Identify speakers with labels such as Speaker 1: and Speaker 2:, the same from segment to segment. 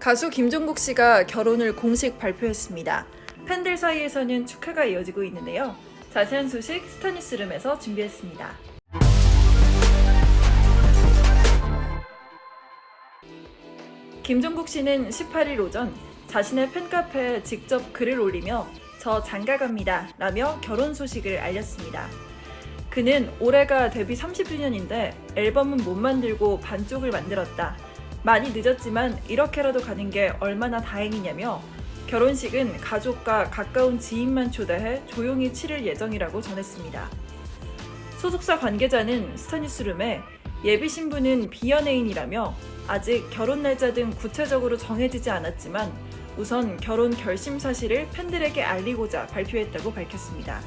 Speaker 1: 가수 김종국 씨가 결혼을 공식 발표했습니다. 팬들 사이에서는 축하가 이어지고 있는데요. 자세한 소식 스타뉴스룸에서 준비했습니다. 김종국 씨는 18일 오전 자신의 팬카페에 직접 글을 올리며 저 장가갑니다 라며 결혼 소식을 알렸습니다. 그는 올해가 데뷔 30주년인데 앨범은 못 만들고 반쪽을 만들었다. 많이 늦었지만 이렇게라도 가는 게 얼마나 다행이냐며 결혼식은 가족과 가까운 지인만 초대해 조용히 치를 예정이라고 전했습니다. 소속사 관계자는 스타뉴스룸에 예비 신부는 비연예인이라며 아직 결혼 날짜 등 구체적으로 정해지지 않았지만 우선 결혼 결심 사실을 팬들에게 알리고자 발표했다고 밝혔습니다.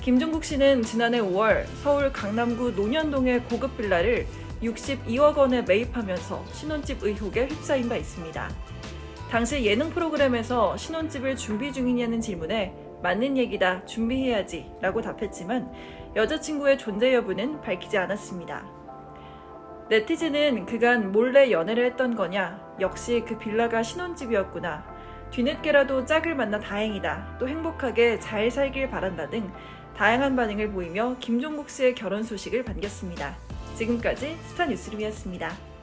Speaker 1: 김종국 씨는 지난해 5월 서울 강남구 논현동의 고급 빌라를 62억 원에 매입하면서 신혼집 의혹에 휩싸인 바 있습니다. 당시 예능 프로그램에서 신혼집을 준비 중이냐는 질문에 맞는 얘기다 준비해야지 라고 답했지만 여자친구의 존재 여부는 밝히지 않았습니다. 네티즌은 그간 몰래 연애를 했던 거냐 역시 그 빌라가 신혼집이었구나 뒤늦게라도 짝을 만나 다행이다 또 행복하게 잘 살길 바란다 등 다양한 반응을 보이며 김종국 씨의 결혼 소식을 반겼습니다. 지금까지 스타뉴스룸이었습니다.